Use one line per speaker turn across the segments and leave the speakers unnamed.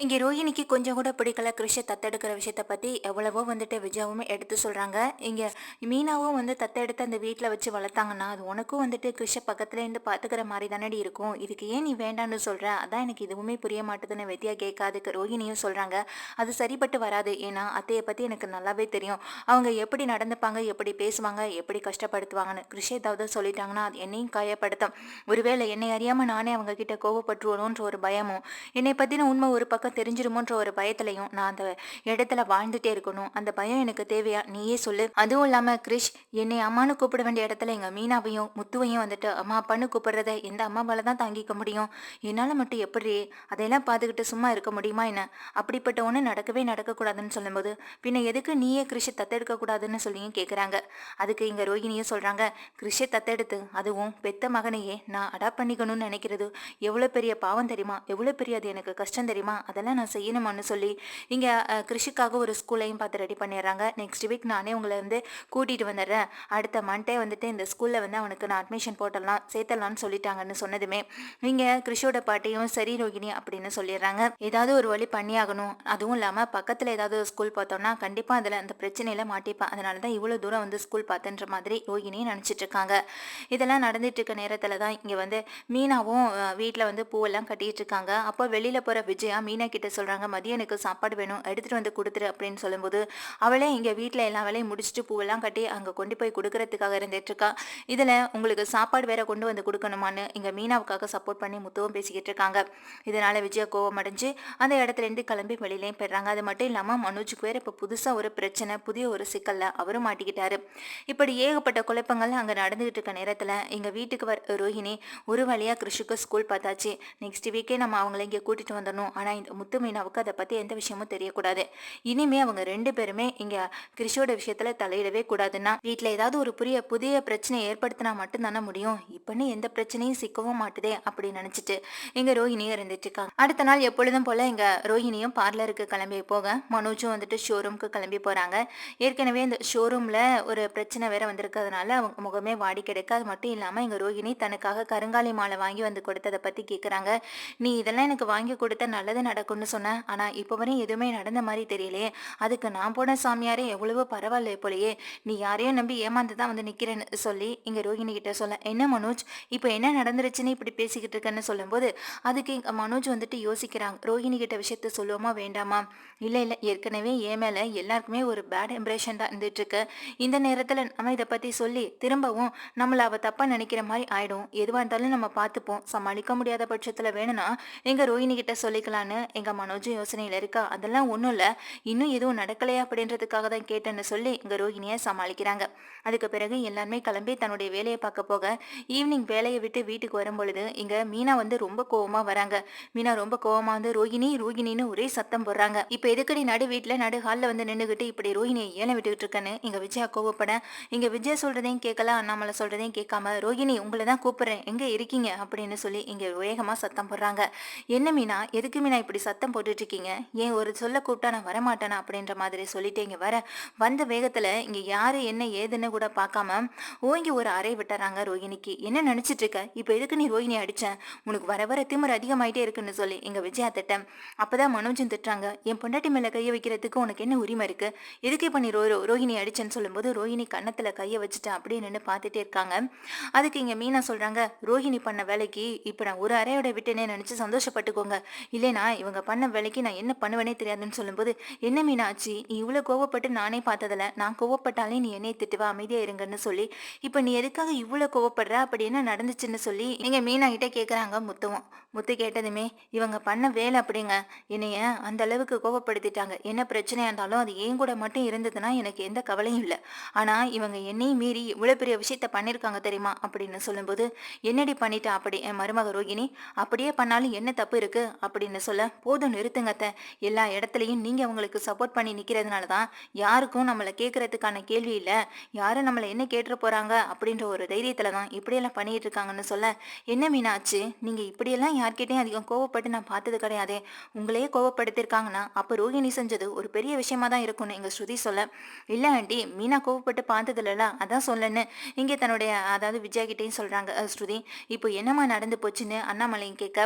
இங்கே ரோஹிணிக்கு கொஞ்சம் கூட பிடிக்கல. கிருஷை தத்தெடுக்கிற விஷயத்த பற்றி எவ்வளவோ வந்துட்டு விஜயாவும் எடுத்து சொல்கிறாங்க இங்கே மீனாவும் வந்து தத்தெடுத்து அந்த வீட்டில் வச்சு வளர்த்தாங்கன்னா அது உனக்கும் வந்துட்டு கிருஷை பக்கத்துல இருந்து பார்த்துக்கிற மாதிரி தானடி இருக்கும். இதுக்கு ஏன் நீ வேண்டான்னு சொல்கிற அதான் எனக்கு இதுவுமே புரிய மாட்டுதுன்னு வெத்தியா கேட்காதுக்கு ரோஹிணியும் சொல்கிறாங்க அது சரிப்பட்டு வராது. ஏன்னா அத்தையை பற்றி எனக்கு நல்லாவே தெரியும். அவங்க எப்படி நடந்துப்பாங்க எப்படி பேசுவாங்க எப்படி கஷ்டப்படுத்துவாங்கன்னு கிருஷ்ண ஏதாவது சொல்லிட்டாங்கன்னா அது என்னையும் காயப்படுத்தும். ஒருவேளை என்னை அறியாமல் நானே அவங்க கிட்ட கோவப்பட்டுருவணுன்ற ஒரு பயமும். என்னை பற்றின உண்மை ஒரு பக்கம் தெரிஞ்சிருமோன்ற ஒரு பயத்திலையும் நான் அந்த இடத்துல வாழ்ந்துட்டே இருக்கணும். அந்த பயம் எனக்கு தேவையா? நீயே சொல்லு. அதுவும் இல்லாம கிரிஷ் என்னை அம்மானு கூப்பிட வேண்டிய இடத்துல எங்க மீனாவையும் முத்துவையும் வந்துட்டு அம்மா அப்பான்னு கூப்பிடுறத எந்த அம்மாவால் தான் தாங்கிக்க முடியும்? என்னால மட்டும் எப்படி அதையெல்லாம் பார்த்துக்கிட்டு சும்மா இருக்க முடியுமா என்ன? அப்படிப்பட்ட ஒன்று நடக்கவே நடக்கக்கூடாதுன்னு சொல்லும்போது பின்ன எதுக்கு நீயே கிருஷி தத்தெடுக்க கூடாதுன்னு சொல்லியும் கேட்குறாங்க அதுக்கு இங்க ரோகிணியும் சொல்றாங்க கிருஷி தத்தெடுத்து அதுவும் பெத்த மகனையே நான் அடாப்ட் பண்ணிக்கணும்னு நினைக்கிறது எவ்வளோ பெரிய பாவம் தெரியுமா? எவ்வளோ பெரிய அது எனக்கு கஷ்டம் தெரியுமா? அதெல்லாம் நான் செய்யணுமான்னு சொல்லி இங்கே கிருஷிக்காக ஒரு ஸ்கூலையும் பார்த்து ரெடி பண்ணிடுறாங்க. நெக்ஸ்ட் வீக் நானே உங்களை வந்து கூட்டிகிட்டு வந்துடுறேன். அடுத்த மண்டே வந்துட்டு இந்த ஸ்கூலில் வந்து அவனுக்கு நான் அட்மிஷன் போட்டலாம் சேர்த்தலாம்னு சொல்லிட்டாங்கன்னு சொன்னதுமே நீங்கள் கிருஷியோட பாட்டையும் சரி ரோகிணி அப்படின்னு சொல்லிடுறாங்க. ஏதாவது ஒரு வழி பண்ணியாகணும். அதுவும் இல்லாமல் பக்கத்தில் ஏதாவது ஒரு ஸ்கூல் பார்த்தோம்னா கண்டிப்பாக அதில் அந்த பிரச்சனையில் மாட்டிப்பேன். அதனால தான் இவ்வளோ தூரம் வந்து ஸ்கூல் பார்த்தன்ற மாதிரி ரோகிணி நினச்சிட்டு இருக்காங்க. இதெல்லாம் நடந்துட்டு இருக்க நேரத்தில் தான் இங்கே வந்து மீனாவும் வீட்டில் வந்து பூவெல்லாம் கட்டிகிட்டு இருக்காங்க. அப்போ வெளியில் போகிற விஜயா மீனா கிட்ட சொல்கிறாங்க மதியம் எனக்கு சாப்பாடு வேணும் எடுத்துகிட்டு வந்து கொடுத்துரு அப்படின்னு சொல்லும்போது அவளே இங்கே வீட்டில் எல்லா வேலையும் முடிச்சுட்டு பூவெல்லாம் கட்டி அங்கே கொண்டு போய் கொடுக்கறதுக்காக இருந்துட்டு இருக்கா இதில் உங்களுக்கு சாப்பாடு வேற கொண்டு வந்து கொடுக்கணுமான்னு இங்கே மீனாவுக்காக சப்போர்ட் பண்ணி முத்துவும் பேசிக்கிட்டு இருக்காங்க. இதனால் விஜயா கோவம் அடைஞ்சு அந்த இடத்துலேருந்து கிளம்பி வெளியிலையும் போயிடுறாங்க. அது மட்டும் இல்லாமல் மனோஜுக்கு வேற இப்போ புதுசாக ஒரு பிரச்சனை புதிய ஒரு சிக்கலில் அவரும் மாட்டிக்கிட்டாரு. இப்படி ஏகப்பட்ட குழப்பங்கள் அங்கே நடந்துகிட்டு இருக்க நேரத்தில் எங்கள் வீட்டுக்கு வர ரோஹிணி ஒரு வழியாக கிருஷிக்கு ஸ்கூல் பார்த்தாச்சு. நெக்ஸ்ட் வீக்கே நம்ம அவங்கள இங்கே கூட்டிகிட்டு வந்துடணும். ஆனால் இந்த முத்து மீனாவுக்கு அதை பற்றி எந்த விஷயமும் தெரியக்கூடாது. இனிமே அவங்க ரெண்டு பேருமே இங்கே கிருஷியோட விஷயத்தில் தலையிடவே கூடாதுன்னா வீட்டில் ஏதாவது ஒரு புரிய புதிய பிரச்சனை ஏற்படுத்தினா மட்டும்தானே முடியும். இப்போன்னு எந்த பிரச்சனையும் சிக்கவும் மாட்டுதே அப்படின்னு நினச்சிட்டு இங்கே ரோஹிணியும் இருந்துட்டு இருக்காங்க. அடுத்த நாள் எப்பொழுதும் போல் இங்கே ரோஹிணியும் பார்லருக்கு கிளம்பி போக மனோஜும் வந்துட்டு ஷோரூம்க்கு கிளம்பி போகிறாங்க ஏற்கனவே இந்த ஷோரூமில் ஒரு பிரச்சனை வேற வந்திருக்கிறதுனால அவங்க முகமே வாடி கிடைக்க. அது மட்டும் இல்லாமல் எங்கள் ரோஹிணி தனக்காக கருங்காலி மாலை வாங்கி வந்து கொடுத்ததை பற்றி கேட்குறாங்க நீ இதெல்லாம் எனக்கு வாங்கி கொடுத்த நல்லது நடக்கும்னு சொன்னேன். ஆனால் இப்போ வரையும் எதுவுமே நடந்த மாதிரி தெரியலையே. அதுக்கு நான் போன சாமியாரே எவ்வளவோ பரவாயில்ல போலயே. நீ யாரையும் நம்பி ஏமாந்து தான் வந்து நிற்கிறேன்னு சொல்லி இங்கே ரோஹிணி கிட்ட சொல்ல என்ன மனோஜ்? இப்போ என்ன நடந்துருச்சுன்னு இப்படி பேசிக்கிட்டு இருக்கேன்னு சொல்லும்போது அதுக்கு இங்கே மனோஜ் வந்துட்டு யோசிக்கிறாங்க. ரோஹிணி கிட்ட விஷயத்த சொல்லுவோமா வேண்டாமா? இல்லை இல்லை. ஏற்கனவே என் மேலே எல்லாருக்குமே ஒரு பேட் இம்ப்ரெஷன் தான் இருந்துட்டு இருக்கு இந்த நேரத்தில் நம்ம இதை பற்றி சொல்லி திரும்பவும் நம்மளை அவள் தப்பாக நினைக்கிற மாதிரி ஆயிடும். எதுவாக இருந்தாலும் நம்ம பார்த்துப்போம். சமாளிக்க முடியாத பட்சத்தில் வேணும்னா எங்கள் ரோஹிணி கிட்ட சொல்லிக்கலான்னு எங்கள் மனோஜும் யோசனையில் இருக்கா? அதெல்லாம் ஒன்றும் இல்லை. இன்னும் எதுவும் நடக்கலையா? அப்படின்றதுக்காக தான் கேட்டேன்னு சொல்லி இங்கே ரோஹிணியை சமாளிக்கிறாங்க. அதுக்கு பிறகு எல்லாருமே கிளம்பி தன்னுடைய வேலையை பார்க்க போக ஈவினிங் வேலையை விட்டு வீட்டுக்கு வரும் பொழுது இங்கே மீனா வந்து ரொம்ப கோவமாக வராங்க. மீனா ரொம்ப கோவமாக வந்து ரோஹிணி ரோஹிணின்னு ஒரே சத்தம் போடுறாங்க. இப்போ எதுக்கடி நடு வீட்டில் நடு ஹாலில் வந்து நின்றுக்கிட்டு இப்படி ரோஹிணியை ஏலம் விட்டுக்கிட்டு இருக்கேன்னு? இங்கே விஜயா கோவப்பட இங்கே விஜயா சொல்கிறதையும் கேட்கல அண்ணாமலை சொல்கிறதையும் கேட்காம ரோஹிணி உங்களை தான் கூப்பிட்றேன். எங்கே இருக்கீங்க? அப்படின்னு சொல்லி இங்கே வேகமாக சத்தம் போடுறாங்க. என்ன மீனா? எதுக்கு மீனா இப்படி சத்தம் போட்டுட்டு இருக்கீங்க ஏன் ஒரு சொல்ல கூப்பிட்டா நான் வரமாட்டேனா? அப்படின்ற மாதிரி சொல்லிட்டு இங்கே வர வந்த வேகத்தில் இங்கே யார் என்ன ஏதுன்னு கூட பார்க்காம ஓங்கி ஒரு அறை விட்டுறாங்க ரோஹிணிக்கு. என்ன நினச்சிட்டு இருக்க இப்போ எதுக்கு நீ ரோஹிணி அடிச்சேன் உனக்கு வர வர திமிர் அதிகமாயிட்டே இருக்குன்னு சொல்லி எங்கள் விஜயா திட்டம். அப்பதான் மனோஜும் திட்டுறாங்க. என் பொண்டாட்டி மேலே கையை வைக்கிறதுக்கு உனக்கு என்ன உரிமை இருக்கு? எதுக்கு இப்போ நீ ரோ ரோஹிணி அடிச்சேன்னு சொல்லும்போது ரோஹிணி கன்னத்தில் கையை வச்சுட்டேன் அப்படியே நின்று பார்த்துட்டே இருக்காங்க. அதுக்கு இங்கே மீனா சொல்கிறாங்க ரோஹிணி பண்ண வேலைக்கு இப்போ நான் ஒரு அறையோட விட்டேனே நினச்சி சந்தோஷப்பட்டுக்கோங்க. இல்லைனா இவங்க பண்ண வேலைக்கு நான் என்ன பண்ணுவேனே தெரியாதுன்னு சொல்லும்போது என்ன மீனாச்சு நீ இவ்வளோ கோவப்பட்டு நானே பார்த்ததில்ல. நான் கோவப்பட்டாலே நீ என்னை திட்டுவா அமைதியாக இருங்கன்னு சொல்லி இப்போ நீ எதுக்காக இவ்வளோ கோவப்படுற? அப்படி என்ன நடந்துச்சுன்னு சொல்லி நீங்கள் மீனா கிட்ட கேட்குறாங்க முத்துவும். முத்து கேட்டதுமே இவங்க பண்ண வேலை அப்படிங்க. என்னைய அந்த அளவுக்கு கோவப்படுத்திட்டாங்க. என்ன பிரச்சனையா இருந்தாலும் அது ஏன் கூட மட்டும் இருந்ததுன்னா எனக்கு எந்த கவலையும் இல்லை. ஆனால் இவங்க என்னையும் மீறி இவ்வளோ பெரிய விஷயத்த பண்ணியிருக்காங்க தெரியுமா? அப்படின்னு சொல்லும்போது என்னடி பண்ணிட்டா அப்படி? என் மருமக ரோகிணி அப்படியே பண்ணாலும் என்ன தப்பு இருக்கு? அப்படின்னு சொல்ல போதும் நிறுத்துங்கத்தை எல்லா இடத்துலையும் நீங்கள் அவங்களுக்கு சப்போர்ட் பண்ணி நிற்கிறதுனால தான் யாருக்கும் நம்மளை கேட்கறதுக்கான கேள்வி இல்லை. யாரும் நம்மளை என்ன கேட்டுற போகிறாங்க அப்படின்ற ஒரு தைரியத்தில் தான் இப்படியெல்லாம் பண்ணிட்டு இருக்காங்கன்னு சொல்ல என்ன மீனாச்சு நீங்கள் இப்படியெல்லாம் யார்கிட்டையும் அதிகம் கோவப்பட்டு நான் பார்த்தது கிடையாதே. உங்களையே கோவப்படுத்திருக்காங்கன்னா அப்போ ரோகிணி செஞ்சது ஒரு பெரிய விஷயமா தான் இருக்கும்னு எங்கள் ஸ்ருதி சொல்ல. இல்லை ஆண்டி மீனா கோவப்பட்டு பார்த்ததில்லல அதான் சொல்லன்னு இங்கே தன்னுடைய அதாவது விஜயா கிட்டேயும் சொல்கிறாங்க ஸ்ருதி. இப்போ என்னம்மா நடந்து போச்சுன்னு அண்ணாமலையும் கேட்க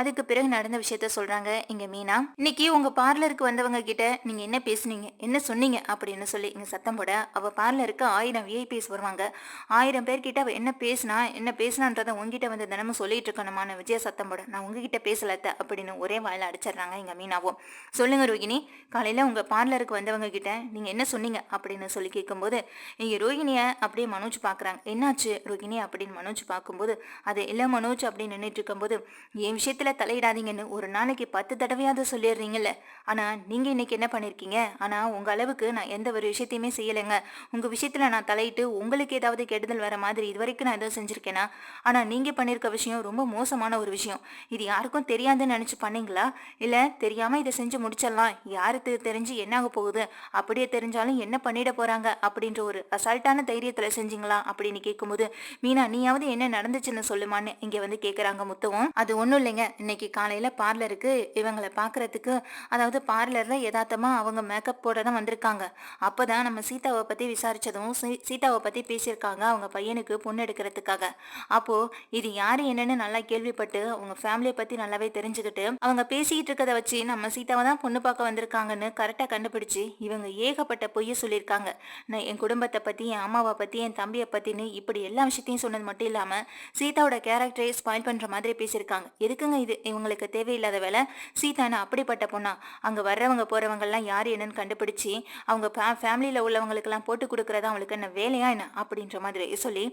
அதுக்கு பிறகு நடந்த விஷயத்த சொல்கிறாங்க இங்க மீனா. இன்னைக்கு உங்க பார்லருக்கு வந்தவங்க கிட்ட நீங்க என்ன பேசுனீங்க என்ன சொன்னீங்க அப்படின்னு சொல்லி இங்க சத்தம் போட அவ பார்லருக்கு ஆயிரம் விஐபிஎஸ் வருவாங்க. ஆயிரம் பேர்கிட்ட அவ என்ன பேசினா என்ன பேசினான்றத உங்ககிட்ட வந்து தினமும் சொல்லிட்டு இருக்கணுமான விஜய சத்தம் போட நான் உங்ககிட்ட பேசலத்த அப்படின்னு ஒரே வாயில அடிச்சிடுறாங்க எங்க மீனாவும். சொல்லுங்க ரோகிணி காலையில உங்க பார்லருக்கு வந்தவங்க கிட்ட நீங்க என்ன சொன்னீங்க அப்படின்னு சொல்லி கேட்கும்போது இங்க ரோகிணிய அப்படியே மனோஜ் பாக்குறாங்க. என்னாச்சு ரோகிணி? அப்படின்னு மனோஜ் பார்க்கும்போது அது இல்ல மனோஜ் அப்படின்னு நின்றுட்டு இருக்கும்போது என் விஷயத்துல தலையிடாதீங்கன்னு ஒரு நாளைக்கு பத்து பத்து தடவையாவது சொல்லிடுறீங்கல்ல. ஆனால் நீங்கள் இன்றைக்கி என்ன பண்ணியிருக்கீங்க ஆனால் உங்கள் அளவுக்கு நான் எந்த ஒரு விஷயத்தையுமே செய்யலைங்க. உங்கள் விஷயத்தில் நான் தலையிட்டு உங்களுக்கு ஏதாவது கெடுதல் வர மாதிரி இது வரைக்கும் நான் ஏதோ செஞ்சுருக்கேனா? ஆனால் நீங்கள் பண்ணியிருக்க விஷயம் ரொம்ப மோசமான ஒரு விஷயம். இது யாருக்கும் தெரியாதுன்னு நினச்சி பண்ணீங்களா? இல்லை தெரியாமல் இதை செஞ்சு முடிச்சிடலாம். யாருக்கு தெரிஞ்சு என்னாக போகுது? அப்படியே தெரிஞ்சாலும் என்ன பண்ணிட போகிறாங்க அப்படின்ற ஒரு அசால்ட்டான தைரியத்தில் செஞ்சீங்களா? அப்படின்னு கேட்கும்போது மீனா நீயாவது என்ன நடந்துச்சுன்னு சொல்லுமான்னு இங்கே வந்து கேட்குறாங்க முத்துவும். அது ஒன்றும் இல்லைங்க. இன்னைக்கு காலையில் பார்லருக்கு இவங்களை பார்க்கறதுக்கு அதாவது பார்லரில் யதார்த்தமாக அவங்க மேக்கப் போட தான் வந்திருக்காங்க. அப்போ தான் நம்ம சீதாவை பற்றி விசாரித்ததும் சீ- சீதாவை பற்றி பேசியிருக்காங்க அவங்க பையனுக்கு பொண்ணு எடுக்கிறதுக்காக. அப்போது இது யார் என்னன்னு நல்லா கேள்விப்பட்டு அவங்க ஃபேமிலியை பற்றி நல்லாவே தெரிஞ்சுக்கிட்டு அவங்க பேசிக்கிட்டு இருக்கதை வச்சு நம்ம சீதாவை தான் பொண்ணு பார்க்க வந்திருக்காங்கன்னு கரெக்டாக கண்டுபிடிச்சி இவங்க ஏகப்பட்ட பொய்ய சொல்லியிருக்காங்க. நான் என் குடும்பத்தை பற்றி என் அம்மாவை பற்றி என் தம்பியை பற்றின்னு இப்படி எல்லா விஷயத்தையும் சொன்னது மட்டும் இல்லாமல் சீதாவோட கேரக்டரை ஸ்பாயில் பண்ணுற மாதிரி பேசியிருக்காங்க. எதுக்குங்க இது? இவங்களுக்கு தேவையில்லாத வேலை. சீதானா அப்படிப்பட்ட பொண்ணா? அங்கே வர்றவங்க போகிறவங்கெல்லாம் யார் என்னன்னு கண்டுபிடிச்சி அவங்க ஃபே ஃபேமிலியில் உள்ளவங்களுக்கெல்லாம் போட்டு கொடுக்குறதா அவங்களுக்கு என்ன வேலையா என்ன? அப்படின்ற மாதிரி சொல்லி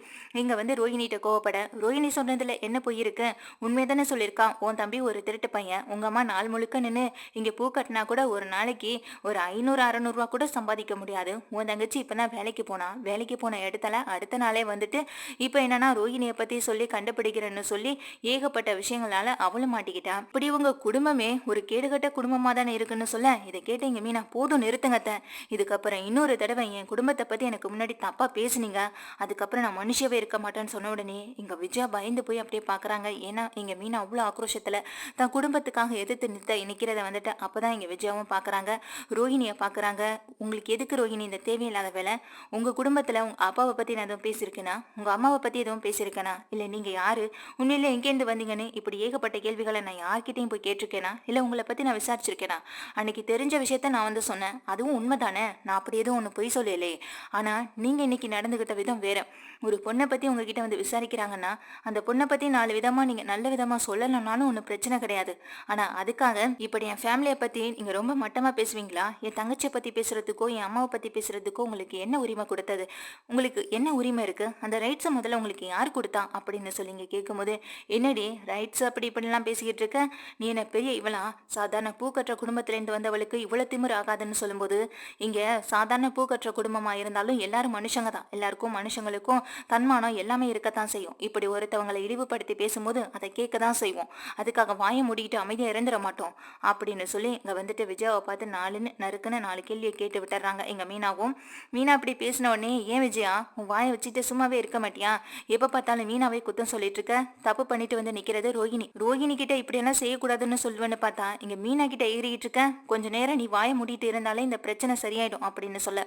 இங்கே வந்து ரோஹினிகிட்ட கோவப்பட ரோஹினி சொன்னதில் என்ன போயிருக்கு உண்மை தானே சொல்லியிருக்கான் உன் தம்பி ஒரு திருட்டு பையன். உங்கள் அம்மா நாள் முழுக்க நின்று இங்கே பூ கட்டினா கூட ஒரு நாளைக்கு ஒரு ஐநூறு அறநூறுவா கூட சம்பாதிக்க முடியாது. உன் தங்கச்சி இப்போ தான் வேலைக்கு போனா வேலைக்கு போன இடத்துல அடுத்த நாளே வந்துட்டு இப்போ என்னன்னா ரோஹினியை பற்றி சொல்லி கண்டுபிடிக்கிறேன்னு சொல்லி ஏகப்பட்ட விஷயங்களால அவளும் மாட்டிக்கிட்டா. இப்படி உங்க குடும்பம் ஒரு கேடுகட்ட குடும்பமாக தானே இருக்குன்னு சொல்ல? இதை கேட்டீங்க மீனா போதும் நிறுத்துங்கத்த இதுக்கப்புறம் இன்னொரு தடவை என் குடும்பத்தை பற்றி எனக்கு முன்னாடி தப்பாக பேசுனீங்க. அதுக்கப்புறம் நான் மனுஷவே இருக்க மாட்டேன்னு சொன்ன உடனே இங்கே விஜயா பயந்து போய் அப்படியே பார்க்குறாங்க ஏன்னா இங்கே மீனா அவ்வளோ ஆக்ரோஷத்தில் தன் குடும்பத்துக்காக எதிர்த்து நிறுத்த நிற்கிறத வந்துட்டு அப்போ தான் இங்கே விஜயாவும் பார்க்குறாங்க ரோஹிணியை பார்க்குறாங்க உங்களுக்கு எதுக்கு ரோஹிணி இந்த தேவையில்லாத வேலை? உங்கள் குடும்பத்தில் உங்கள் அப்பாவை பற்றி நான் எதுவும் பேசியிருக்கேனா? உங்கள் அம்மாவை பற்றி எதுவும் பேசியிருக்கேனா? இல்லை நீங்கள் யார்? உண்மையில் எங்கேருந்து வந்தீங்கன்னு இப்படி ஏகப்பட்ட கேள்விகளை நான் யார்கிட்டையும் போய் கேட்டிருக்கேனா? இல்லை உங்களை பற்றி நான் விசாரிச்சிருக்கேனா? அன்னைக்கு தெரிஞ்ச விஷயத்த நான் வந்து சொன்னேன். அதுவும் உண்மை தானே நான் அப்படி எதுவும் ஒன்று பொய் சொல்லலையே. ஆனால் நீங்கள் இன்னைக்கு நடந்துக்கிட்ட விதம் வேற. ஒரு பொண்ணை பற்றி உங்ககிட்ட வந்து விசாரிக்கிறாங்கன்னா அந்த பொண்ணை பற்றி நாலு விதமாக நீங்கள் நல்ல விதமாக சொல்லலைனாலும் ஒன்றும் பிரச்சனை கிடையாது. ஆனால் அதுக்காக இப்படி என் ஃபேமிலியை பற்றி நீங்கள் ரொம்ப மட்டமாக பேசுவீங்களா? என் தங்கச்சியை பற்றி பேசுறதுக்கோ என் அம்மாவை பற்றி பேசுகிறதுக்கோ உங்களுக்கு என்ன உரிமை கொடுத்தது? உங்களுக்கு என்ன உரிமை இருக்குது அந்த ரைட்ஸை முதல்ல உங்களுக்கு யார் கொடுத்தா? அப்படின்னு சொல்லி நீங்கள் கேட்கும்போது என்னடி ரைட்ஸ் அப்படி இப்படிலாம் பேசிக்கிட்டு இருக்க? நீ என்ன பெரிய இவளா சாதாரண பூ கட்டுற குடும்பத்திலேருந்து வந்தவளுக்கு இவ்வளோ திமிர் ஆகாதுன்னு சொல்லும்போது இங்கே சாதாரண பூ கட்டுற குடும்பமாக இருந்தாலும் எல்லாரும் மனுஷங்க தான். எல்லாருக்கும் மனுஷங்களுக்கும் தன்மானம் எல்லாமே இருக்கத்தான் செய்யும். இப்படி ஒருத்தவங்களை இழிவுபடுத்தி பேசும்போது அதை கேட்க தான் செய்வோம். அதுக்காக வாயை மூடிக்கிட்டு அமைதியாக இறந்துட மாட்டோம். அப்படின்னு சொல்லி இங்கே வந்துட்டு விஜயாவை பார்த்து நாலுன்னு நறுக்குன்னு நாலு கேள்வியை கேட்டு விட்டுறாங்க. எங்கள் மீனாவும் மீனா அப்படி பேசின உடனே ஏன் விஜயா உன் வாயை வச்சுட்டு சும்மாவே இருக்க மாட்டியா? எப்போ பார்த்தாலும் மீனாவே குத்தம் சொல்லிட்டு இருக்க? தப்பு பண்ணிட்டு வந்து நிற்கிறது ரோஹிணி ரோஹிணி கிட்ட இப்படி செய்யக்கூடாதுன்னு செய்யக்கூடாதுன்னு சொல்லுவேன்னு பார்த்தா இங்க மீனா கிட்ட ஏறிக்கிட்டு இருக்கேன் கொஞ்ச நேரம் நீ வாயை மூடிட்டு இருந்தாலே இந்த பிரச்சனை சரியாயிடும் அப்படின்னு சொல்ல.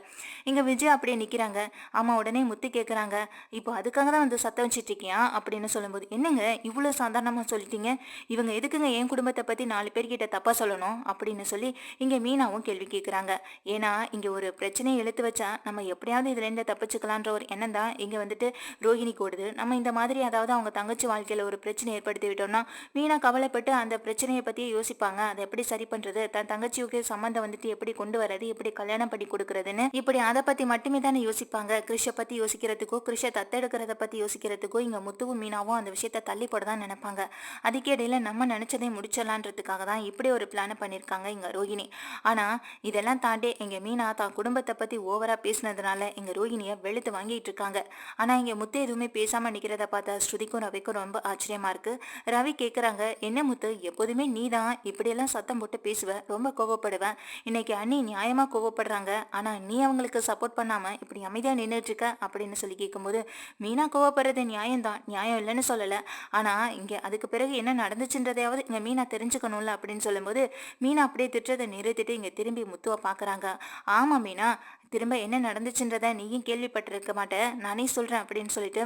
இங்க விஜய் அப்படியே நிக்கிறாங்க. ஆமா உடனே முத்து கேட்குறாங்க இப்போ அதுக்காக தான் வந்து சத்தம் வச்சுட்டு இருக்கியா? அப்படின்னு சொல்லும்போது என்னங்க இவ்வளவு சாதாரணமா சொல்லிட்டீங்க. இவங்க எதுக்குங்க என் குடும்பத்தை பத்தி நாலு பேர்கிட்ட தப்பா சொல்லணும்? அப்படின்னு சொல்லி இங்க மீனாவும் கேள்வி கேட்குறாங்க ஏன்னா இங்க ஒரு பிரச்சனையை இழுத்து வச்சா நம்ம எப்படியாவது இதுல இருந்து தப்பிச்சுக்கலான்ற ஒரு எண்ணம் தான் இங்க வந்துட்டு ரோஹிணிக்கு ஓடுது. நம்ம இந்த மாதிரி அதாவது அவங்க தங்கச்சி வாழ்க்கையில ஒரு பிரச்சனை ஏற்படுத்தி விட்டோம்னா மீனா கவலைப்பட்டு அந்த பிரச்சனையை பற்றி யோசிப்பாங்க. அதை எப்படி சரி பண்றது? தன் தங்கச்சியுக்கு சம்மந்தம் வந்துட்டு எப்படி கொண்டு வர்றது? எப்படி கல்யாணம் பண்ணி கொடுக்கறதுன்னு? இப்படி அதை பத்தி மட்டுமே தானே யோசிப்பாங்க. கிருஷ பத்தி யோசிக்கிறதுக்கோ கிருஷ தத்தெடுக்கிறத பத்தி யோசிக்கிறதுக்கோ இங்க முத்துவும் மீனாவும் அந்த விஷயத்த தள்ளி போட தான் நினைப்பாங்க. அதுக்கு இடையில நம்ம நினைச்சதை முடிச்சிடலான்றதுக்காக தான் இப்படி ஒரு பிளான் பண்ணிருக்காங்க இங்க ரோஹிணி. ஆனா இதெல்லாம் தாண்டி எங்க மீனா தான் குடும்பத்தை பத்தி ஓவரா பேசினதுனால எங்க ரோஹிணிய வெளுத்து வாங்கிட்டு இருக்காங்க. ஆனா இங்க முத்து எதுவுமே பேசாம நிக்கிறத பார்த்தா ஸ்ருதிக்கும் ரவிக்கும் ரொம்ப ஆச்சரியமா இருக்கு. ரவி கேக்குறாங்க என்ன முத்து? எப்போதுமே நீ தான் இப்படியெல்லாம் சத்தம் போட்டு பேசுவேன். ரொம்ப கோவப்படுவேன். இன்னைக்கு அண்ணி நியாயமா கோவப்படுறாங்க. ஆனா நீ அவங்களுக்கு சப்போர்ட் பண்ணாம இப்படி அமைதியா நின்றுட்டு இருக்க அப்படின்னு சொல்லி கேட்கும்போது மீனா கோவப்படுறது நியாயம்தான். நியாயம் இல்லைன்னு சொல்லல. ஆனா இங்க அதுக்கு பிறகு என்ன நடந்துச்சுன்றதையாவது இங்க மீனா தெரிஞ்சுக்கணும்ல அப்படின்னு சொல்லும்போது மீனா அப்படியே திட்டுறதை நிறுத்திட்டு இங்க திரும்பி முத்துவை பாக்குறாங்க. ஆமா மீனா. திரும்ப என்ன நடந்துச்சுன்றத நீயும் கேள்விப்பட்டிருக்க மாட்டேன் நானே சொல்கிறேன் அப்படின்னு சொல்லிட்டு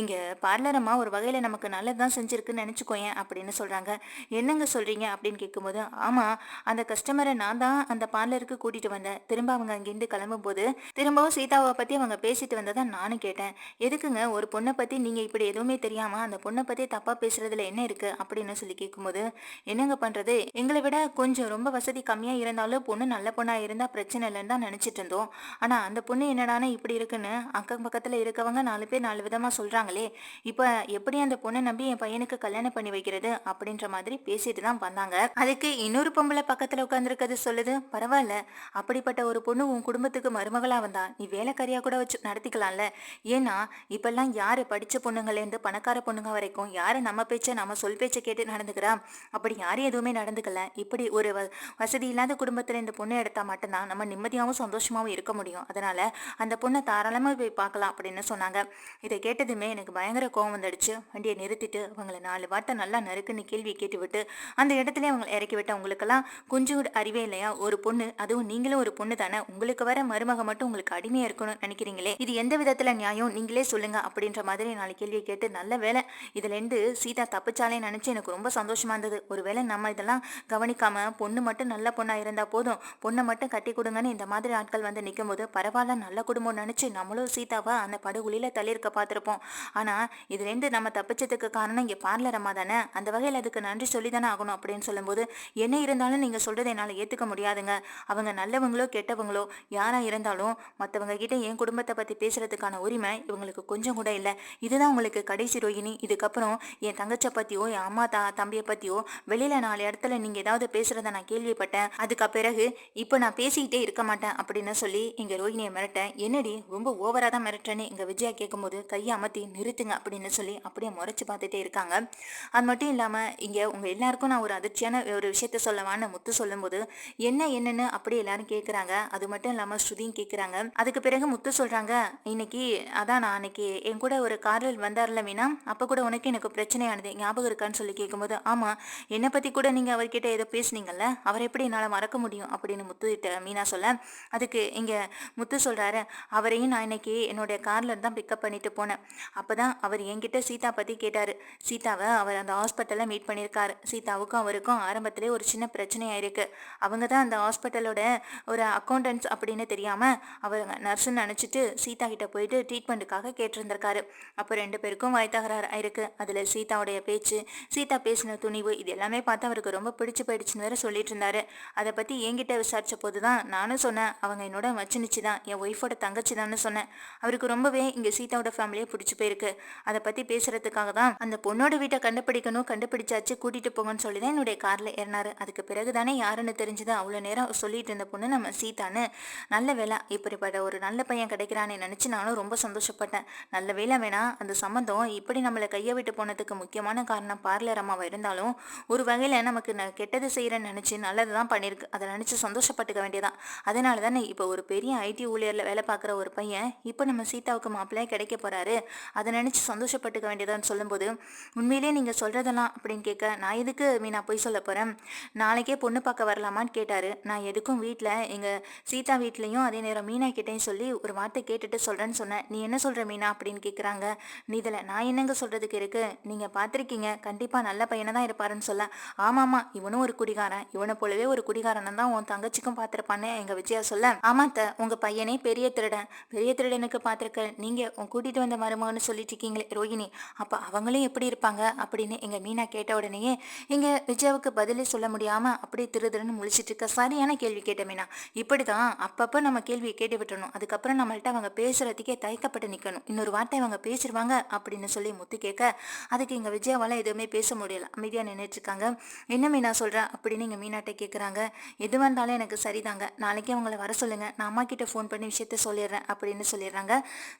இங்கே பார்லரம்மா ஒரு வகையில் நமக்கு நல்லது தான் செஞ்சுருக்குன்னு நினச்சிக்கோயேன் அப்படின்னு சொல்கிறாங்க என்னங்க சொல்கிறீங்க அப்படின்னு கேட்கும்போது ஆமாம் அந்த கஸ்டமரை நான் தான் அந்த பார்லருக்கு கூட்டிகிட்டு வந்தேன். திரும்ப அவங்க அங்கேருந்து கிளம்பும்போது திரும்பவும் சீதாவை பற்றி அவங்க பேசிட்டு வந்ததை நானும் கேட்டேன். எதுக்குங்க? ஒரு பொண்ணை பற்றி நீங்கள் இப்படி எதுவுமே தெரியாமல் அந்த பொண்ணை பற்றி தப்பாக பேசுகிறதுல என்ன இருக்குது அப்படின்னு சொல்லி கேட்கும்போது என்னங்க பண்ணுறது எங்களை விட கொஞ்சம் ரொம்ப வசதி கம்மியாக இருந்தாலும் பொண்ணு நல்ல பொண்ணாக இருந்தால் பிரச்சனை இல்லைன்னு தான் நினச்சிட்டு இருந்தோம். ஆனால் அந்த பொண்ணு என்னடானா இப்படி இருக்குன்னு அக்கம் பக்கத்தில் இருக்கவங்க நாலு பேர் நாலு விதமாக சொல்கிறாங்களே இப்போ எப்படி அந்த பொண்ணை நம்பி என் பையனுக்கு கல்யாணம் பண்ணி வைக்கிறது அப்படின்ற மாதிரி பேசிட்டு தான் வந்தாங்க. அதுக்கு இன்னொரு பொம்பளை பக்கத்தில் உட்காந்துருக்கிறது சொல்லுது பரவாயில்ல. அப்படிப்பட்ட ஒரு பொண்ணு உன் குடும்பத்துக்கு மருமகளாக வந்தா நீ வேலைக்காரியாக கூட வச்சு நடத்திக்கலாம்ல. ஏன்னா இப்பெல்லாம் யார் படித்த பொண்ணுங்கள்லேருந்து பணக்கார பொண்ணுங்க வரைக்கும் யாரு நம்ம பேச்சை நம்ம சொல் பேச்சை கேட்டு நடந்துக்கிறா? அப்படி யாரும் எதுவுமே நடந்துக்கல. இப்படி ஒரு வ- வசதி இல்லாத குடும்பத்துல இந்த பொண்ணு எடுத்தால் மட்டும்தான் நம்ம நிம்மதியாகவும் சந்தோஷமாகவும் இருக்க முடியும். அதனால அந்த பொண்ணை தாராளமா போய் பார்க்கலாம் அப்படின்னு சொன்னாங்க. இதை கேட்டதுமே எனக்கு பயங்கர கோவம் வந்துடுச்சு. வண்டியை நிறுத்திட்டு அவங்களை நாலு வார்த்தை நல்லா நறுக்குன்னு கேள்வி கேட்டு விட்டு அந்த இடத்துல அவங்க இறக்கி விட்ட உங்களுக்கெல்லாம் கொஞ்சம் அறிவே இல்லையா? ஒரு பொண்ணு அதுவும் நீங்களும் ஒரு பொண்ணு தானே? உங்களுக்கு வர மருமக மட்டும் உங்களுக்கு அடிமையாக இருக்கணும்னு நினைக்கிறீங்களே? இது எந்த விதத்தில் நியாயம்? நீங்களே சொல்லுங்க அப்படின்ற மாதிரி நாலு கேள்வி கேட்டு நல்ல வேலை இதுல இருந்து சீதா தப்பிச்சாலே நினச்சி எனக்கு ரொம்ப சந்தோஷமா இருந்தது. ஒருவேளை நம்ம இதெல்லாம் கவனிக்காமல் பொண்ணு மட்டும் நல்ல பொண்ணா இருந்தால் போதும். பொண்ணை மட்டும் கட்டி கொடுங்கன்னு இந்த மாதிரி ஆட்கள் வந்து போது பரவாயில்ல நல்ல குடும்பம் நினைச்சு நம்மளும் சீதாவை அந்த படுகொலியில் தள்ளியிருக்க பார்த்துருப்போம். ஆனா இதுலேருந்து நம்ம தப்பிச்சதுக்கு காரணம் இங்கே பார்லர் அம்மா தானே. அந்த வகையில் அதுக்கு நன்றி சொல்லி தானே ஆகணும் அப்படின்னு சொல்லும்போது என்ன இருந்தாலும் நீங்கள் சொல்றதை என்னால் ஏற்றுக்க முடியாதுங்க. அவங்க நல்லவங்களோ கெட்டவங்களோ யாரா இருந்தாலும் மற்றவங்க கிட்ட என் குடும்பத்தை பற்றி பேசுறதுக்கான உரிமை இவங்களுக்கு கொஞ்சம் கூட இல்லை. இதுதான் உங்களுக்கு கடைசி ரோகிணி. இதுக்கப்புறம் என் தங்கச்சை பற்றியோ என் அம்மா தா தம்பியை பற்றியோ வெளியில் நாலு இடத்துல நீங்கள் ஏதாவது பேசுறத நான் கேள்விப்பட்டேன். அதுக்கு பிறகு இப்போ நான் பேசிக்கிட்டே இருக்க மாட்டேன் அப்படின்னு சொல்லி இங்க ரோஹினியை மிரட்டேன். என்னடி ரொம்ப ஓவரா தான் மிரட்டேன்னு இங்க விஜயா கேட்கும்போது கையை அமர்த்தி நிறுத்துங்க அப்படின்னு சொல்லி அப்படியே முறைச்சு பார்த்துட்டே இருக்காங்க. அது மட்டும் இல்லாம இங்க உங்க எல்லாருக்கும் நான் ஒரு அதிர்ச்சியான ஒரு விஷயத்த சொல்லவான்னு முத்து சொல்லும்போது என்ன என்னன்னு அப்படி எல்லாரும் கேட்குறாங்க அது மட்டும் இல்லாமல் ஸ்ருதியும் கேட்குறாங்க அதுக்கு பிறகு முத்து சொல்கிறாங்க இன்னைக்கு அதான் நான் அன்னைக்கு என் கூட ஒரு காரில் வந்தார்ல மீனா அப்போ கூட உனக்கு எனக்கு பிரச்சனையானது ஞாபகம் இருக்கான்னு சொல்லி கேட்கும்போது ஆமாம் என்னை பற்றி கூட நீங்கள் அவர்கிட்ட ஏதோ பேசுனீங்கல்ல அவரை எப்படி என்னால் மறக்க முடியும்? அப்படின்னு முத்து மீனா சொல்ல அதுக்கு இங்கே முத்து சொல்கிறாரு அவரையும் நான் இன்னைக்கு என்னுடைய காரில் தான் பிக்கப் பண்ணிட்டு போனேன். அப்போ தான் அவர் என்கிட்ட சீதா பற்றி கேட்டார். சீதாவை அவர் அந்த ஹாஸ்பிட்டலில் மீட் பண்ணியிருக்காரு சீதாவுக்கும் அவருக்கும் ஆரம்பத்திலே ஒரு சின்ன பிரச்சனையாக ஆயிருக்கு. அவங்க தான் அந்த ஹாஸ்பிட்டலோட ஒரு அக்கௌண்டன்ஸ் அப்படின்னு தெரியாமல் அவர் நர்ஸுன்னு நினச்சிட்டு சீதா கிட்ட போயிட்டு ட்ரீட்மெண்ட்டுக்காக கேட்டிருந்திருக்காரு. அப்போ ரெண்டு பேருக்கும் வாய் தகராறு ஆயிருக்கு. அதில் சீதாவுடைய பேச்சு சீதா பேசின துணிவு இது எல்லாமே பார்த்து அவருக்கு ரொம்ப பிடிச்சு போயிடுச்சுன்னு வேற சொல்லிட்டு இருந்தாரு. அதை பற்றி என்கிட்ட விசாரிச்ச போது தான் நானும் சொன்னேன். அவங்க என்னோட மச்சினிச்சு தான் என் ஒய்ஃபோட தங்கச்சி தான்னு சொன்னேன். அவருக்கு ரொம்பவே இங்கே சீதாவோட ஃபேமிலியே பிடிச்சி போயிருக்கு. அதை பற்றி பேசுறதுக்காக தான் அந்த பொண்ணோட வீட்டை கண்டுபிடிக்கணும் கண்டுபிடிச்சாச்சு கூட்டிட்டு போங்கன்னு சொல்லி தான் என்னுடைய காரில் ஏறினாரு. அதுக்கு பிறகு தானே யாருன்னு தெரிஞ்சது அவ்வளோ நேரம் சொல்லிட்டு இருந்த பொண்ணு நம்ம சீதான்னு. நல்ல வேலை இப்படிப்பட்ட ஒரு நல்ல பையன் கிடைக்கிறான்னு நினச்சி நானும் ரொம்ப சந்தோஷப்பட்டேன். நல்ல வேலை வேணா அந்த சம்மந்தம் இப்படி நம்மளை கையை விட்டு போனதுக்கு முக்கியமான காரணம் பார்லர் அம்மாவை இருந்தாலும் ஒரு வகையில் நமக்கு கெட்டது செய்கிறேன்னு நினச்சி நல்லது தான் பண்ணியிருக்கு. அதை நினச்சி சந்தோஷப்பட்டுக்க வேண்டியதான் அதனால தானே இப்போ ஒரு பெரிய ஐடி ஊழியரில் வேலை பார்க்குற ஒரு பையன் இப்போ நம்ம சீதாவுக்கு மாப்பிள்ளையே கிடைக்க போகிறாரு அதை நினச்சி சந்தோஷப்பட்டுக்க வேண்டியதான்னு சொல்லும்போது உண்மையிலேயே நீங்கள் சொல்கிறதெல்லாம் அப்படின்னு கேட்க நான் எதுக்கு மீனா போய் சொல்ல போகிறேன் நாளைக்கே பொண்ணு பார்க்க வரலாமான்னு கேட்டார். நான் எதுக்கும் வீட்டில் எங்கள் சீதா வீட்லேயும் அதே நேரம் மீனா கிட்டேயும் சொல்லி ஒரு வார்த்தை கேட்டுட்டு சொல்கிறேன்னு சொன்னேன். நீ என்ன சொல்கிற மீனா? அப்படின்னு கேட்குறாங்க நீ இதில் நான் என்னங்க சொல்கிறதுக்கு இருக்கு? நீங்கள் பார்த்துருக்கீங்க. கண்டிப்பாக நல்ல பையனை தான் இருப்பாருன்னு சொல்ல. ஆமாம்மா இவனும் ஒரு குடிகாரன். இவனை போலவே ஒரு குடிகாரனை தான் உன் தங்கச்சிக்கும் பார்த்துருப்பான்னு எங்கள் விஜயா சொல்ல. ஆமாத்த உங்கள் பையனே பெரிய திருடன் பெரிய திருடனுக்கு பார்த்துருக்க நீங்கள் உன் கூட்டிகிட்டு வந்த மருமகன்னு சொல்லிட்டு இருக்கீங்களே ரோகிணி. அப்போ அவங்களும் எப்படி இருப்பாங்க? அப்படின்னு எங்கள் மீனா கேட்ட உடனேயே எங்கள் விஜயாவுக்கு பதிலே சொல்ல முடியாமல் அப்படியே திரு திருன்னு முழிச்சிட்டு இருக்க சரியான கேள்வி கேட்ட மீனா. இப்படி தான் அப்பப்போ நம்ம கேள்வியை கேட்டு விட்டுறணும். அதுக்கப்புறம் நம்மள்ட்ட அவங்க பேசுகிறதுக்கே தயக்கப்பட்டு நிற்கணும் இன்னொரு வார்த்தை அவங்க பேசிடுவாங்க அப்படின்னு சொல்லி முத்து கேட்க அதுக்கு எங்கள் விஜயாவால் எதுவுமே பேச முடியல. அமைதியாக நின்றுட்டுருக்காங்க என்ன மீனா சொல்கிறேன் அப்படின்னு எங்கள் மீனாட்டை கேட்குறாங்க எது வந்தாலும் எனக்கு சரிதாங்க. நாளைக்கே அவங்கள வர சொல்லுங்கள் நான் அம்மா கிட்ட ஃபோன் பண்ணி விஷயத்த சொல்லிடுறேன் அப்படின்னு சொல்லிடுறாங்க.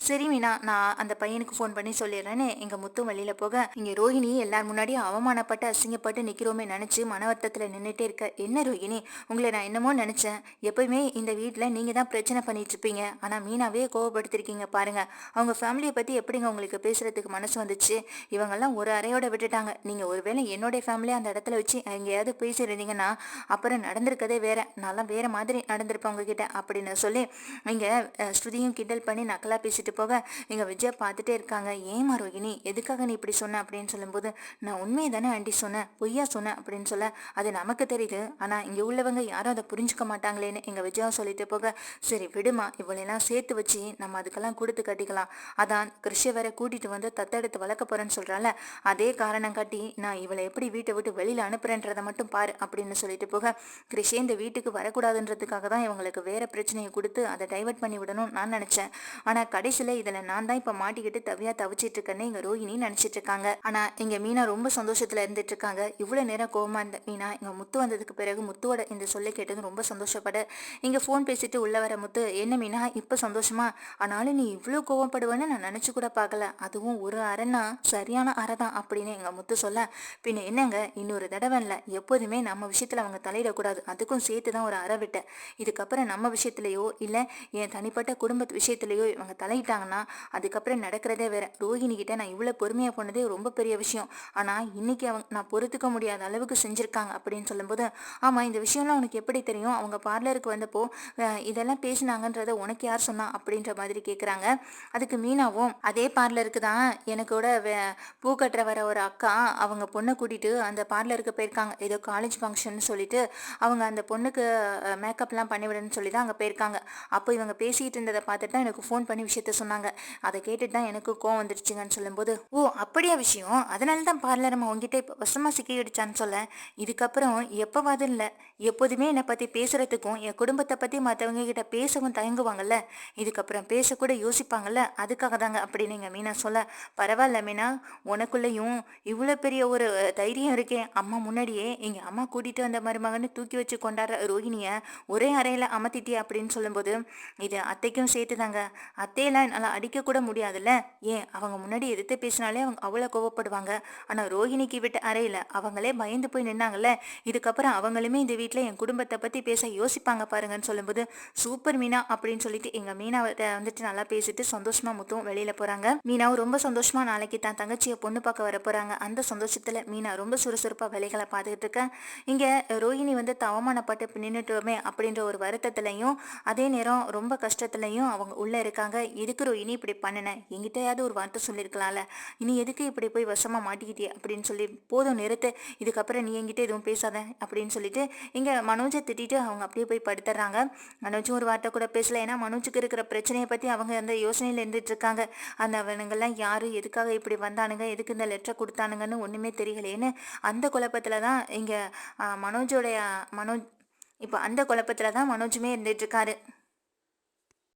சரி மீனா நான் அந்த பையனுக்கு ஃபோன் பண்ணி சொல்லிடுறேன்னு எங்கள் முத்து வழியில் போக இங்கே ரோஹிணி எல்லார் முன்னாடியும் அவமானப்பட்டு அசிங்கப்பட்டு நிற்கிறோமே நினச்சி மனவர்த்தத்தில் நின்றுட்டே இருக்க. என்ன ரோஹிணி உங்களை நான் என்னமோ நினச்சேன். எப்பயுமே இந்த வீட்டில் நீங்கள் தான் பிரச்சனை பண்ணிட்டு இருப்பீங்க. ஆனால் மீனாவே கோவப்படுத்திருக்கீங்க பாருங்க. அவங்க ஃபேமிலியை பற்றி எப்படிங்க உங்களுக்கு பேசுறதுக்கு மனசு வந்துச்சு? இவங்கெல்லாம் ஒரு அறையோட விட்டுட்டாங்க. நீங்கள் ஒருவேளை என்னுடைய ஃபேமிலியை அந்த இடத்துல வச்சு எங்கேயாவது பேசியிருந்தீங்கன்னா அப்புறம் நடந்திருக்கதே வேற. நான்லாம் வேற மாதிரி நடந்திருப்பேன் உங்ககிட்ட அப்படின்னு சொல்லி இங்கே ஸ்ருதியும் கிண்டல் பண்ணி நக்கலாக பேசிட்டு போக இங்கே விஜய் பார்த்துட்டே இருக்காங்க. ஏன் ரோகிணி எதுக்காக நீ இப்படி சொன்ன? அப்படின்னு சொல்லும்போது நான் உண்மையை தானே ஆண்டி சொன்னேன் பொய்யா சொன்னேன் அப்படின்னு சொல்ல அது நமக்கு தெரியுது. ஆனால் இங்கே உள்ளவங்க யாரும் அதை புரிஞ்சுக்க மாட்டாங்களேன்னு எங்கள் விஜயா சொல்லிட்டு போக சரி விடுமா இவளையெல்லாம் சேர்த்து வச்சு நம்ம அதுக்கெல்லாம் கொடுத்து கட்டிக்கலாம். அதான் கிருஷி வேற கூட்டிட்டு வந்து தத்தெடுத்து வளர்க்க போறேன்னு சொல்கிறால அதே காரணம் காட்டி நான் இவளை எப்படி வீட்டை விட்டு வெளியில் அனுப்புறேன்றதை மட்டும் பாரு அப்படின்னு சொல்லிட்டு போக கிருஷி இந்த வீட்டுக்கு வரக்கூடாதுன்றதுக்காக தான் இவங்களுக்கு வேற பிரச்சனையை கொடுத்து அதை டைவெர்ட் பண்ணி விடணும்னு நான் நினைச்சேன். ஆனா கடைசியில இதுல நான் தான் இப்ப மாட்டிக்கிட்டு தவியா தவிச்சிட்டு இருக்கேன்னு எங்க ரோஹிணி நினைச்சிட்டு இருக்காங்க. ஆனா எங்கள் மீனா ரொம்ப சந்தோஷத்துல இருந்துட்டு இருக்காங்க. இவ்வளவு நேரம் கோவமா இருந்த மீனா இங்க முத்து வந்ததுக்கு பிறகு முத்துவோட இந்த சொல்லை கேட்டது ரொம்ப சந்தோஷப்பட இங்க ஃபோன் பேசிட்டு உள்ள வர முத்து என்ன மீனா இப்ப சந்தோஷமா? ஆனாலும் நீ இவ்வளவு கோவப்படுவேன்னு நான் நினைச்சு கூட பார்க்கல. அதுவும் ஒரு அரைனா சரியான அறை தான் அப்படின்னு எங்க முத்து சொல்ல பின்ன என்னங்க? இன்னொரு தடவை இல்லை. எப்போதுமே நம்ம விஷயத்துல அவங்க தலையிடக்கூடாது. அதுக்கும் சேர்த்து தான் ஒரு அறை விட்டேன். இதுக்கப்புறம் நம்ம விஷயத்துலையோ இல்லை என் தனிப்பட்ட குடும்ப விஷயத்துலையோ இவங்க தலையிட்டாங்கன்னா அதுக்கப்புறம் நடக்கிறதே வேற. ரோஹிணிகிட்ட நான் இவ்வளோ பொறுமையாக போனதே ரொம்ப பெரிய விஷயம். ஆனால் இன்னைக்கு அவங்க நான் பொறுத்துக்க முடியாத அளவுக்கு செஞ்சுருக்காங்க அப்படின்னு சொல்லும்போது ஆமாம் இந்த விஷயம்லாம் உனக்கு எப்படி தெரியும்? அவங்க பார்லருக்கு வந்தப்போ இதெல்லாம் பேசினாங்கன்றத உனக்கு யார் சொன்னா? அப்படின்ற மாதிரி கேட்குறாங்க அதுக்கு மீனாவும் அதே பார்லருக்கு தான் எனக்கு கூட வே- பூ கட்டுற வர ஒரு அக்கா அவங்க பொண்ணை கூட்டிட்டு அந்த பார்லருக்கு போயிருக்காங்க. ஏதோ காலேஜ் ஃபங்க்ஷன் சொல்லிட்டு அவங்க அந்த பொண்ணுக்கு மேக்கப்லாம் பண்ணிவிடுன்னு சொல்லி தான் அங்கே போயிருக்காங்க. அப்போ இவங்க பேசிட்டு இருந்ததை பார்த்துட்டு தான் எனக்கு ஃபோன் பண்ணி விஷயத்த சொன்னாங்க. அதை கேட்டுட்டு தான் எனக்கு கோவம் வந்துடுச்சுங்கன்னு சொல்லும்போது ஓ அப்படியா விஷயம்? அதனால தான் பார்லர் அம்மா உங்ககிட்ட இப்போ சிக்கி சிக்கிடுச்சான்னு சொல்ல. இதுக்கப்புறம் எப்போவாது இல்லை. எப்போதுமே என்னை பற்றி பேசுறதுக்கும் என் குடும்பத்தை பற்றி மற்றவங்க கிட்ட பேசவும் தயங்குவாங்கல்ல. இதுக்கப்புறம் பேசக்கூட யோசிப்பாங்கல்ல. அதுக்காக தாங்க அப்படின்னு மீனா சொல்ல. பரவாயில்ல மீனா உனக்குள்ளேயும் இவ்வளோ பெரிய ஒரு தைரியம் இருக்கே. அம்மா முன்னாடியே எங்கள் அம்மா கூட்டிகிட்டு வந்த மருமகன்னு தூக்கி வச்சு கொண்டாடுற ரோஹிணியை ஒரே அறையில் அமர்த்திட்டியே அப்படின்னு சொல்லும்போது இது அத்தைக்கும் சேர்த்து தாங்க அத்தையெல்லாம் என்னால் அடிக்கக்கூட முடியாதுல்ல. ஏன்? அவங்க முன்னாடி எதிர்த்து பேசினாலே அவங்க அவ்வளோ கோவப்படுவாங்க. ஆனால் ரோஹிணிக்கு விட்ட அறையில் அவங்களே பயந்து போய் நின்னாங்கல்ல. இதுக்கப்புறம் அவங்களுமே இந்த வீட்டில் என் குடும்பத்தை பற்றி பேச யோசிப்பாங்க பாருங்கன்னு சொல்லும்போது சூப்பர் மீனா அப்படின்னு சொல்லிட்டு எங்கள் மீனாவை வந்துட்டு நல்லா பேசிட்டு சந்தோஷமா முத்தும் வெளியில் போகிறாங்க மீனாவும் ரொம்ப சந்தோஷமா நாளைக்கு தான் தங்கச்சியை பொண்ணு பார்க்க வர போகிறாங்க அந்த சந்தோஷத்தில் மீனா ரொம்ப சுறுசுறுப்பாக வேலைகளை பார்த்துக்கிட்டு இருக்கேன் இங்கே ரோஹிணி வந்து தவமானப்பட்டு நின்றுட்டோமே அப்படின்ற ஒரு வருத்தத்துலையும் அதே நேரம் ரொம்ப கஷ்டத்துலையும் அவங்க உள்ளே இருக்காங்க. எதுக்கு இனி இப்படி பண்ணினேன் எங்கிட்டயாவது ஒரு வார்த்தை சொல்லியிருக்கலாம்ல இனி எதுக்கு இப்படி போய் வசமாக மாட்டிக்கிட்டே அப்படின்னு சொல்லி போதும் நிறுத்து. இதுக்கப்புறம் நீ என்கிட்ட எதுவும் பேசாத. அப்படின்னு சொல்லிட்டு இங்கே மனோஜை திட்டிட்டு அவங்க அப்படியே போய் படுத்துறாங்க. மனோஜும் ஒரு வார்த்தை கூட பேசல. ஏன்னா மனோஜுக்கு இருக்கிற பிரச்சனையை பற்றி அவங்க அந்த யோசனையில் இருந்துட்டு இருக்காங்க. அந்த அவனுங்கெல்லாம் யார்? எதுக்காக இப்படி வந்தானுங்க? எதுக்கு இந்த லெட்டரை கொடுத்தானுங்கன்னு ஒன்றுமே தெரியலையேன்னு அந்த குழப்பத்தில் தான் இங்கே மனோஜோடைய மனோஜ் இப்போ அந்த குழப்பத்தில் தான் மனோஜுமே இருந்துட்டு இருக்காரு.